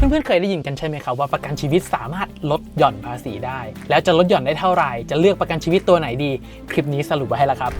เพื่อนๆเคยได้ยินกันใช่ไหมครับว่าประกันชีวิตสามารถลดหย่อนภาษีได้ แล้วจะลดหย่อนได้เท่าไหร่ จะเลือกประกันชีวิตตัวไหนดี คลิปนี้สรุปไว้ให้แล้วครับ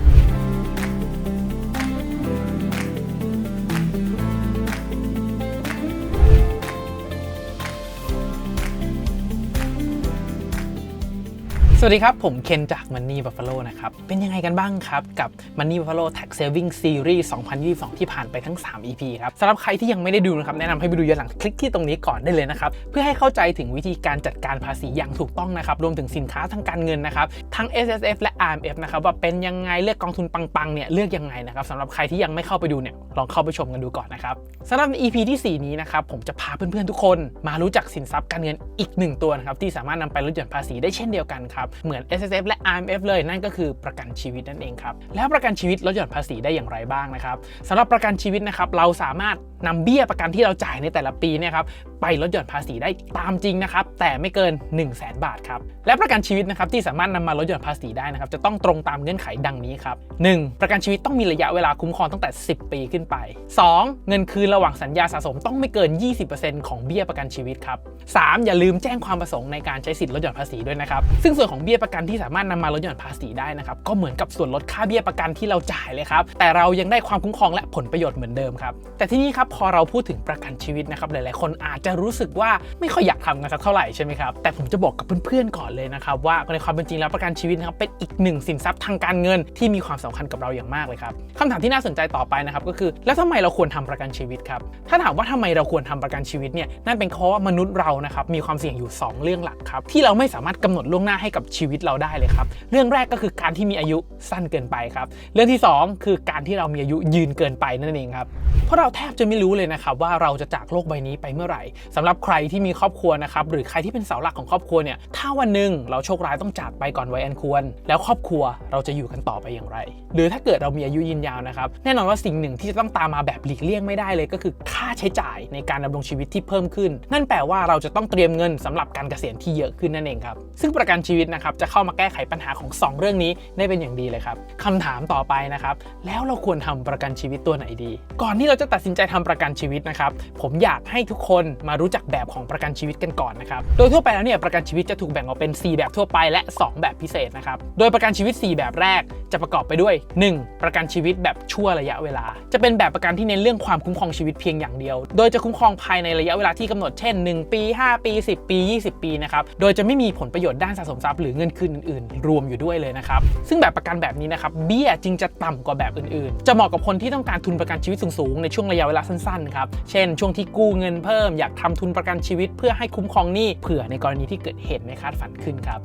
สวัสดีครับ ผมเคนจาก Money Buffalo นะครับ เป็นยังไงกันบ้างครับ กับ Money Buffalo Tax Saving Series 2022 ที่ผ่านไปทั้ง 3 EP ครับสำหรับใครที่ยังไม่ได้ดูนะครับ แนะนำให้ไปดูย้อนหลังคลิกที่ตรงนี้ก่อนได้เลยนะครับ เพื่อให้เข้าใจถึงวิธีการจัดการภาษีอย่างถูกต้องนะครับ รวมถึงสินค้าทางการเงินนะครับ ทั้ง S S F และ R M F นะครับ ว่าเป็นยังไงเลือกกองทุนปังๆเนี่ยเลือกยังไงนะครับสำหรับใครที่ยังไม่เข้าไปดูเนี่ยลองเข้าไปชมกันดูก่อนนะครับสำหรับ EP ที่ 4 นี้นะครับผมจะพาเพื่อนๆทุกคน มารู้จักสินทรัพย์การเงินอีกหนึ่งตัวนะครับที่สามารถนำไปลดหย่อนภาษีได้เช่นเดียวกันครับเหมือน S S F และ R M F เลยนั่นก็คือประกันชีวิตนั่นเองครับแล้วประกันชีวิตลดหย่อนภาษีได้อย่างไรบ้างนะครับสำหรับประกันชีวิตนะครับเราสามารถนำเบี้ยประกันที่เราจ่ายในแต่ละปีเนี่ยครับ ไปลดหย่อนภาษีได้ตามจริงนะครับแต่ไม่เกิน 1 0 0 0 0แบาทครับและประกันชีวิตนะครับที่สามารถนำมาลดหย่อนภาษีได้นะครับจะต้องตรงตามเงื่อนไขดังนี้ครับ 1. ประกันชีวิตต้องมีระยะเวลาคุ้มครองตั้งแต่ 10 ปีขึ้นไป 2. เงินคืนระหว่างสัญญาสะสมต้องไม่เกิน 20%ของเบี้ยประกันชีวิตครับ 3. อย่าลืมแจ้งความประสงค์ในการใช้สิทธิ์ลดหย่อนภาษีด้วยนะครับซึ่งส่วนของเบี้ยประกันที่สามารถนำมาลดหย่อนภาษีได้นะครับก็เหมือนกับส่วนลดค่าเบี้ยประกันที่เราจ่ายเลยครับแต่เรายังได้ความคุ้มครองและผลประโยชน์เหมือนเดิมครับแต่ที่นี่ครับพอเราพูดถึงประกันชีวิตนะครับหลาย ๆ คนอาจจะรู้สึกว่าไม่ค่อยอยากทำกันสักเท่าไหร่ใช่ไหมครับแต่ผมจะบอกกับเพื่อนๆก่อนเลยนะครับว่าในความเป็นจริงแล้วประกันชีวิตนะครับเป็นอีกหนึ่งสินทรัพย์ทางการเงินที่มีความสำคัญกับเราอย่างมากเลยครับคำถามที่น่าสนใจต่อไปนะครับก็คือแล้วทำไมเราควรทำประกันชีวิตครับถ้าถามว่าทำไมเราควรทำประกันชีวิตเนี่ยนั่นเป็นเพราะว่ามนุษย์เรานะครับมีความเสี่ยงอยู่ 2 เรื่องหลักครับที่เราไม่สามารถกำหนดล่วงหน้าให้กับชีวิตเราได้เลยครับเรื่องแรกก็คือการที่มีอายุสั้นเกินไปครับเรื่องที่ 2 คือการที่เรามีอายุยืนเกินไปนั่นเองครับเพราะเราแทบจะไม่รู้เลยนะครับว่าเราจะจากโลกใบนี้ไปเมื่อไหร่สำหรับใครที่มีครอบครัวนะครับหรือใครที่เป็นเสาหลักของครอบครัวเนี่ยถ้าวันหนึ่งเราโชคร้ายต้องจากไปก่อนวัยอันควร แล้วครอบครัวเราจะอยู่กันต่อไปอย่างไร หรือถ้าเกิดเรามีอายุยืนยาวนะครับแน่นอนว่าสิ่งหนึ่งที่จะต้องตามมาแบบหลีกเลี่ยงไม่ได้เลย ก็คือค่าใช้จ่ายในการดำรงชีวิตที่เพิ่มขึ้น นั่นแปลว่าเราจะต้องเตรียมเงินสำหรับการเกษียณที่เยอะขึ้นนั่นเองครับซึ่งประกันชีวิตนะครับจะเข้ามาแก้ไขปัญหาของ 2 เรื่องนี้ได้เป็นอย่างดีเลยครับคำถามต่อไปนะครับแล้วเราควรทำประกันชีวิตตัวไหนดี ก่อนที่เราจะตัดสินใจทำประกันชีวิตนะครับผมอยากให้ทุกคนมารู้จักแบบของประกันชีวิตกันก่อนนะครับโดยทั่วไปแล้วเนี่ยประกันชีวิตจะถูกแบ่งออกเป็น 4 แบบทั่วไปและ 2 แบบพิเศษนะครับโดยประกันชีวิต 4 แบบแรกจะประกอบไปด้วย 1. ประกันชีวิตแบบชั่วระยะเวลา จะเป็นแบบประกันที่เน้นเรื่องความคุ้มครองชีวิตเพียงอย่างเดียว โดยจะคุ้มครองภายในระยะเวลาที่กำหนดเช่น 1 ปี 5 ปี 10 ปี 20 ปีนะครับโดยจะไม่มีผลประโยชน์ด้านสะสมทรัพย์หรือเงินคืนอื่นๆ รวมอยู่ด้วยเลยนะครับซึ่งแบบประกันแบบนี้นะครับเบี้ยจึงจะต่ำกว่าแบบอื่นๆ จะเหมาะกับคนที่ต้องการทุนประกันชีวิตสูงๆในช่วงระยะเวลาสั้นๆครับเช่นช่วงที่กู้เงินเพิ่มอยากทำทุนประกันชีวิต เพื่อให้คุ้มครองหนี้เผื่อในกรณีที่เกิดเหตุไม่คาดฝันขึ้นครับ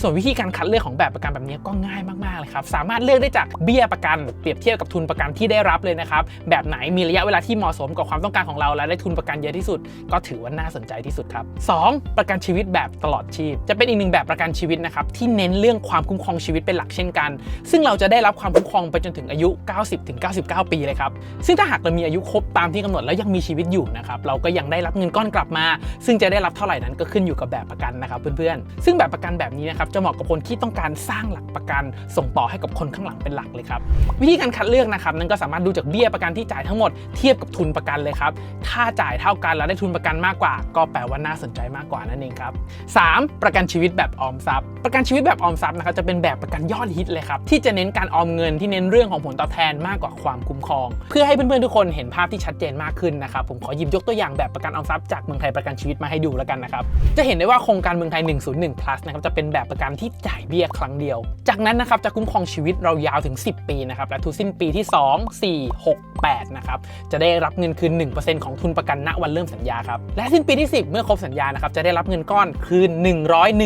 ส่วนวิธีการคัดเลือกของแบบประกันแบบนี้ก็ง่ายมากๆเลยครับ สามารถเลือกได้จากเบี้ยประกันเปรียบเทียบกับทุนประกันที่ได้รับเลยนะครับ แบบไหนมีระยะเวลาที่เหมาะสมกับความต้องการของเราและได้ทุนประกันเยอะที่สุด ก็ถือว่าน่าสนใจที่สุดครับสองประกันชีวิตแบบตลอดชีพ จะเป็นอีกหนึ่งแบบประกันชีวิตนะครับที่เน้นเรื่องความคุ้มครองชีวิตเป็นหลักเช่นกัน ซึ่งเราจะได้รับความคุ้มครองไปจนถึงอายุ 90-99 ปีเลยครับซึ่งถ้าหากเรามีอายุครบตามที่กำหนดแล้วยังมีชีวิตอยู่นะครับเราก็ยังได้รับเงินก้อนกลับมา ซึ่งจะได้รับเท่าไหร่นั้นก็ขึ้นอยู่กับแบบประกันนะครับเพื่อนๆ ซึ่งแบบประกันแบบนี้นะครับจะเหมาะกับคนที่ต้องการสร้างหลักประกัน ส่งต่อให้กับคนข้างหลังเป็นหลักเลยครับวิธีการคัดเลือกนะครับนั้นก็สามารถดูจากเบี้ยประกันที่จ่ายทั้งหมดเทียบกับทุนประกันเลยครับถ้าจ่ายเท่ากันแล้วได้ทุนประกันมากกว่า ก็แปลว่าน่าสนใจมากกว่านั่นเองครับ 3. ประกันชีวิตแบบออมทรัพย์ ประกันชีวิตแบบออมทรัพย์นะครับจะเป็นแบบประกันยอดฮิตเลยครับที่จะเน้นการออมเงินที่เน้นเรื่องของผลตอบแทนมากกว่าความคุ้มครอง เพื่อให้เพื่อนๆทุกคนเห็นภาพที่ชัดเจนมากขึ้นนะครับผมขอหยิบยกตัวอย่างแบบประกันออมทรัพย์จากเมืองไทยประกันชีวิตมาให้ดูแล้วกันนะครับ จะเห็นได้ว่าโครงการเมืองไทย 101 plus นะครับจะเป็นแบบประกันที่จ่ายเบี้ยครั้งเดียว จากนั้นนะครับจะคุ้มครองชีวิตเรายาวถึง 10 ปีนะครับและทุกสิ้นปีที่ 2 4 6 8นะครับจะได้รับเงินคืน 1%ของทุนประกันณวันเริ่มสัญญาครับและสิ้นปีที่ 10 เมื่อครบสัญญานะครับจะได้รับเงินก้อนคืน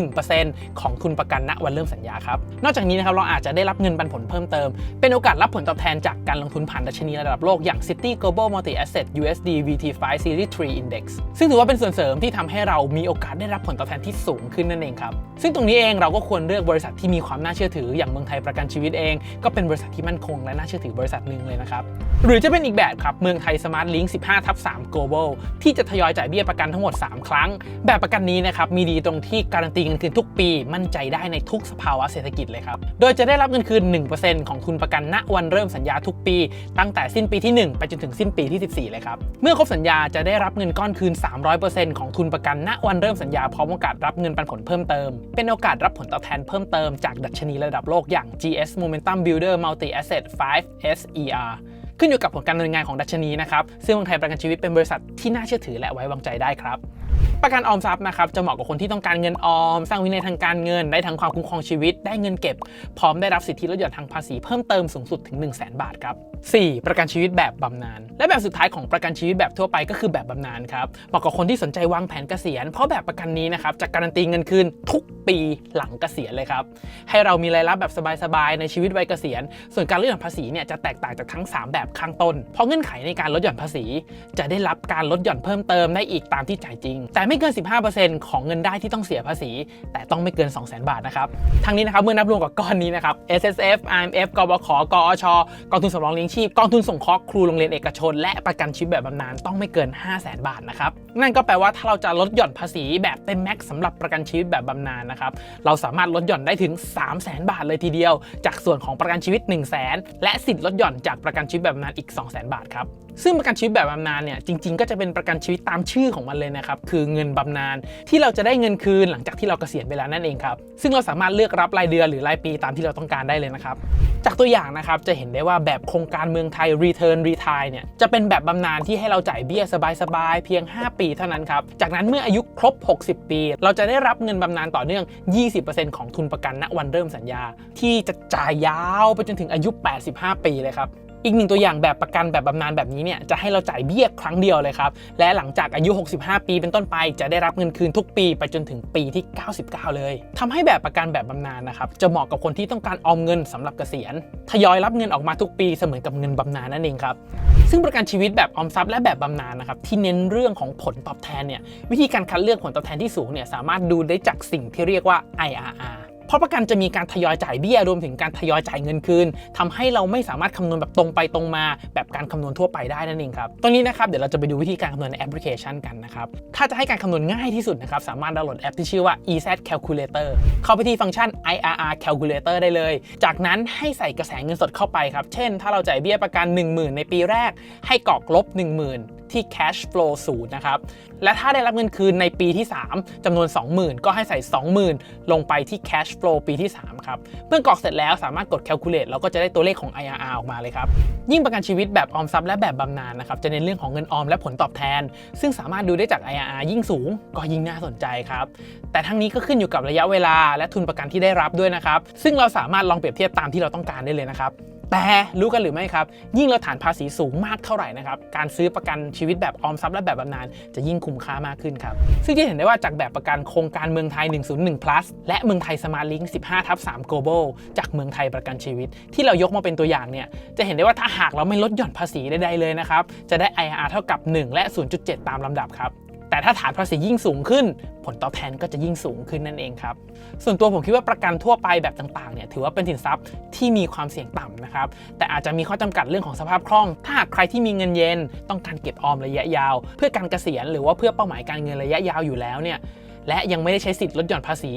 101%ของทุนประกันณวันเริ่มสัญญาครับนอกจากนี้นะครับเราอาจจะได้รับเงินปันผลเพิ่มเติม เป็นโอกาสรับผลตอบแทนจากการลงทุนผ่านดัชนีระดับโลกอย่าง City Global Multi Asset USD VT5 Series 3 Index ซึ่งถือว่าเป็นส่วนเสริมที่ทำให้เรามีโอกาสได้รับผลตอบแทนที่สูงขึ้นนั่นเองครับ ซึ่งตรงนี้เองเราก็ควรเลือกบริษัทที่มีความน่าเชื่อถือ อย่างเมืองไทยประกันชีวิตเอง ก็เป็นบริษัทที่มั่นคงและน่าเชื่อถือบริษัทหนึ่งเลยนะครับ หรือจะเป็นอีกแบบครับ เมืองไทย Smart Link 15ทับ3 Global ที่จะทยอยจ่ายเบี้ยประกันทั้งหมด 3 ครั้ง แบบประกันนี้นะครับมีดีตรงที่การันตีเงินคืนทุกปี มั่นใจได้ในทุกสภาวะเศรษฐกิจเลยครับ โดยจะได้รับเงินคืน 1%ของทุนประกันณวันเริ่มสัญญาทุกปี ตั้งแต่สิ้นปีที่ 1 ไปจนถึงสิ้นปีที่ 14 เลยครับ เมื่อครบสัญญาจะได้รับเงินก้อนคืนน 300%ของทุนประกันณวันเริ่มสัญญาพร้อมโอกาสรับเงินปันผลเพิ่มเติม เป็นโอกาสรับผลตอบแทนเพิ่มเติมจากดัชนีระดับโลกอย่าง GS Momentum Builder Multi Asset 5 SER ขึ้นอยู่กับผลการดำเนินงานของดัชนีนะครับ ซึ่งเมืองไทยประกันชีวิตเป็นบริษัทที่น่าเชื่อถือและไว้วางใจได้ครับ ประกันออมทรัพย์นะครับจะเหมาะกับคนที่ต้องการเงินออม สร้างวินัยทางการเงิน ได้ทั้งความคุ้มครองชีวิต ได้เงินเก็บ พร้อมได้รับสิทธิลดหย่อนทางภาษีเพิ่มเติมสูงสุดถึง 1 0 0 0 0แบาทครับ 4. ประกันชีวิตแบบบำนาญและแบบสุดท้ายของประกันชีวิตแบบทั่วไปก็คือแบบบำนาญครับเหมาะกับคนที่สนใจวางแผนเกษียณ เพราะแบบประกันนี้นะครับจะการันตีเงินคืนทุกปีหลังเกษียณเลยครับ ให้เรามีรายรับแบบสบายๆในชีวิตวัยเกษียณ ส่วนการลดหย่อนภาษีเนี่ยจะแตกต่างจากทั้ง 3 แบบข้างต้น เพราะเงื่อนไขในการลดหย่อนภาษี จะได้รับการลดหย่อนเพิ่มเติมได้อีกตามที่จ่ายจริง แต่ไม่เกิน 15%ของเงินได้ที่ต้องเสียภาษี แต่ต้องไม่เกิน 200,000 บาทนะครับทั้งนี้นะครับเมื่อนับรวมกับก้อนนี้นะครับ S S F I M F กบขกอชกองทุนสำรองเลี้ยงชีพกองทุนส่งเคราะห์ครูโรงเรียนเอกชน และประกันชีวิตแบบบำนาญต้องไม่เกิน 500,000 บาทนะครับนั่นก็แปลว่าถ้าเราจะลดหย่อนภาษีแบบเต็มแม็กซ์สำหรับประกันชีวิตแบบบำนาญนะครับเราสามารถลดหย่อนได้ถึง 300,000 บาทเลยทีเดียว จากส่วนของประกันชีวิต 1 0 0 0 0แและสิทธิ์ลดหย่อนจากประกันชีวิตแบบบำนาญอีก 200,000 บาทครับ ซึ่งประกันชีวิตแบบบำนาญเนี่ยจริง ๆ ก็จะเป็นประกันชีวิตตามชื่อของมันเลยนะครับคือเงินบำนาญที่เราจะได้เงินคืนหลังจากที่เราเกษียณไปแล้วนั่นเองครับซึ่งเราสามารถเลือกรับรายเดือนหรือรายปีตามที่เราต้องการได้เลยนะครับจากตัวอย่างนะครับจะเห็นได้ว่าแบบโครงการเมืองไทย Return Retire เนี่ยจะเป็นแบบบำนาญที่ให้เราจ่ายเบี้ยสบายๆเพียง 5 ปีเท่านั้นครับจากนั้นเมื่ออายุครบ 60 ปี เราจะได้รับเงินบำนาญต่อเนื่อง 20%ของทุนประกันณวันเริ่มสัญญา ที่จะจ่ายยาวไปจนถึงอายุ 85 ปีเลยครับ อีกหนึ่งตัวอย่างแบบประกันแบบบำนาญแบบนี้เนี่ยจะให้เราจ่ายเบี้ยครั้งเดียวเลยครับ และหลังจากอายุ 65 ปีเป็นต้นไป จะได้รับเงินคืนทุกปีไปจนถึงปีที่ 99 เลยทำให้แบบประกันแบบบำนาญนะครับจะเหมาะกับคนที่ต้องการออมเงินสำหรับเกษียณทยอยรับเงินออกมาทุกปีเสมือนกับเงินบำนาญนั่นเองครับซึ่งประกันชีวิตแบบออมทรัพย์และแบบบำนาญนะครับที่เน้นเรื่องของผลตอบแทนเนี่ยวิธีการคัดเลือกผลตอบแทนที่สูงเนี่ยสามารถดูได้จากสิ่งที่เรียกว่า IRR เพราะประกันจะมีการทยอยจ่ายเบี้ยรวมถึงการทยอยจ่ายเงินคืนทำให้เราไม่สามารถคำนวณแบบตรงไปตรงมา แบบการคำนวณทั่วไปได้นั่นเองครับตรงนี้นะครับเดี๋ยวเราจะไปดูวิธีการคำนวณในแอปพลิเคชันกันนะครับถ้าจะให้การคำนวณง่ายที่สุดนะครับสามารถดาวน์โหลดแอปที่ชื่อว่า EZ Calculator เข้าไปที่ฟังก์ชัน IRR Calculator ได้เลย จากนั้นให้ใส่กระแสเงินสดเข้าไปครับ เช่น ถ้าเราจ่ายเบี้ยประกัน 10,000 ในปีแรก ให้กรอกลบ 10,000ที่ cash flow 0นย์นะครับ และถ้าได้รับเงินคืนในปีที่ 3จำนวน 20,000 ก็ให้ใส่ 20,000 ลงไปที่ cash flow ปีที่ 3 ครับ เมื่อกรอกเสร็จแล้วสามารถกด calculate แล้วก็จะได้ตัวเลขของ IRR ออกมาเลยครับ ยิ่งประกันชีวิตแบบออมทรัพย์และแบบบำนาญนะครับ จะเน้นเรื่องของเงินออมและผลตอบแทน ซึ่งสามารถดูได้จาก IRR ยิ่งสูงก็ยิ่งน่าสนใจครับ แต่ทั้งนี้ก็ขึ้นอยู่กับระยะเวลาและทุนประกันที่ได้รับด้วยนะครับ ซึ่งเราสามารถลองเปรียบเทียบตามที่เราต้องการได้เลยนะครับ แต่รู้กันหรือไม่ครับ ยิ่งเราฐานภาษีสูงมากเท่าไหร่นะครับ การซื้อประกันชีวิตแบบออมทรัพย์และแบบบำนาญจะยิ่งคุ้มค่ามากขึ้นครับ ซึ่งจะเห็นได้ว่าจากแบบประกันโครงการเมืองไทย 101 plus และเมืองไทยสมาร์ทลิงก์15ทับ3 global จากเมืองไทยประกันชีวิต ที่เรายกมาเป็นตัวอย่างเนี่ยจะเห็นได้ว่าถ้าหากเราไม่ลดหย่อนภาษีใดๆเลยนะครับจะได้ IRR เท่ากับ 1 และ 0.7 ตามลำดับครับ แต่ถ้าฐานภาษียิ่งสูงขึ้น ผลตอบแทนก็จะยิ่งสูงขึ้นนั่นเองครับ ส่วนตัวผมคิดว่าประกันทั่วไปแบบต่างๆเนี่ยถือว่าเป็นสินทรัพย์ที่มีความเสี่ยงต่ำนะครับ แต่อาจจะมีข้อจำกัดเรื่องของสภาพคล่อง ถ้าหากใครที่มีเงินเย็น ต้องการเก็บออมระยะยาว เพื่อการเกษียณหรือว่าเพื่อเป้าหมายการเงินระยะยาวอยู่แล้วเนี่ย และยังไม่ได้ใช้สิทธิ์ลดหย่อนภาษี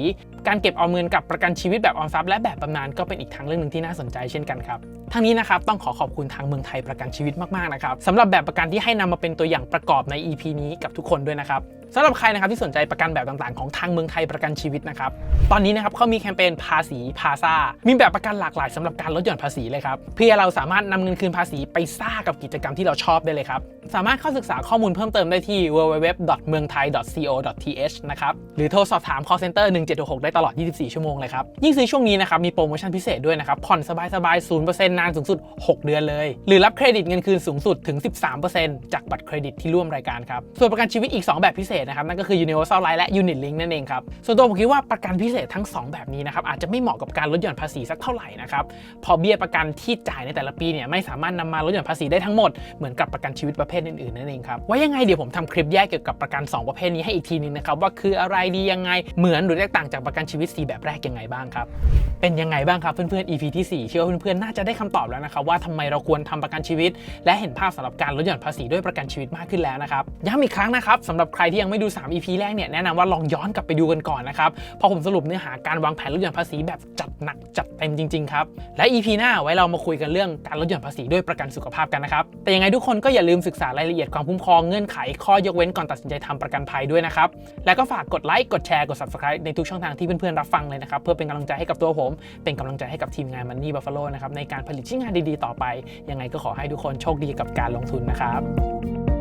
การเก็บออมเงินกับประกันชีวิตแบบออมทรัพย์และแบบบำนาญก็เป็นอีกทางเรื่องหนึ่งที่น่าสนใจเช่นกันครับทั้งนี้นะครับต้องขอขอบคุณทางเมืองไทยประกันชีวิตมากๆนะครับสำหรับแบบประกันที่ให้นำมาเป็นตัวอย่างประกอบใน EP นี้กับทุกคนด้วยนะครับ สำหรับใครนะครับที่สนใจประกันแบบต่างๆ ของทางเมืองไทยประกันชีวิตนะครับ ตอนนี้นะครับเขามีแคมเปญภาษีพาซามีแบบประกันหลากหลายสำหรับการลดหย่อนภาษีเลยครับ เพื่อเราสามารถนำเงินคืนภาษีไปซ่ากับกิจกรรมที่เราชอบได้เลยครับ สามารถเข้าศึกษาข้อมูลเพิ่มเติมได้ที่ www.meungthai.co.th นะครับหรือโทรสอบถาม call center 1766 ได้ตลอด 24 ชั่วโมงเลยครับ ยิ่งซื้อช่วงนี้นะครับมีโปรโมชั่นพิเศษด้วยนะครับผ่อนสบายๆ0%นานสูงสุด 6 เดือนเลย หรือรับเครดิตเงินคืนสูงสุดถึง 13%จากบัตรเครดิตที่ร่วมรายการครับส่วนประกันชีวิตอีก 2 แบบพิเศษนะครับนั่นก็คือ Universal Life และ Unit Link นั่นเองครับส่วนตัวผมคิดว่าประกันพิเศษทั้ง 2 แบบนี้นะครับอาจจะไม่เหมาะกับการลดหย่อนภาษีสักเท่าไหร่นะครับพอเบี้ยประกันที่จ่ายในแต่ละปีเนี่ยไม่สามารถนำมาลดหย่อนภาษีได้ทั้งหมดเหมือนกับประกันชีวิตประเภทอื่นๆนั่นเองครับไว้ยังไงเดี๋ยวผมทำคลิปแยกเกี่ยวกับประกัน 2 ประเภทนี้ให้อีกทีนึงนะครับว่าคืออะไรดียังไงเหมือนหรือแตกต่างจากประกันชีวิต 4 แบบแรกยังไงบ้างครับเป็นยังไงบ้างครับเพื่อนๆ EP ที่ 4 เชื่อว่าเพื่อนๆน่าจะได้คำตอบแล้วนะครับว่าทำไมเราควรทำประกันชีวิต และเห็นภาพสำหรับการลดหย่อนภาษีด้วยประกันชีวิตมากขึ้นแล้วนะครับย้ำอีกครั้งนะครับสำหรับใครที่ยังไม่ดู 3 EP แรกเนี่ยแนะนำว่าลองย้อนกลับไปดูกันก่อนนะครับพอผมสรุปเนื้อหาการวางแผนลดหย่อนภาษีแบบจัดหนักจัดเต็มจริงๆครับและ EP หน้าไว้เรามาคุยกันเรื่องการลดหย่อนภาษีด้วยประกันสุขภาพกันนะครับแต่ยังไงทุกคนก็อย่าลืมศึกษารายละเอียดความคุ้มครองเงื่อนไขข้อยกเว้นก่อนตัดสินใจทำประกันภัยด้วยนะครับและก็ฝากกดไลค์กดแชร์กด subscribe ในทุกช่องทางที่เพื่อนๆรับฟังเลยนะครับเพื่อเป็นกำลังใจให้กับตัวผม เป็นกำลังใจให้กับทีมงาน Money Buffalo นะครับในการผลิตชิ้นงานดีๆ ต่อไป ยังไงก็ขอให้ทุกคนโชคดีกับการลงทุนนะครับ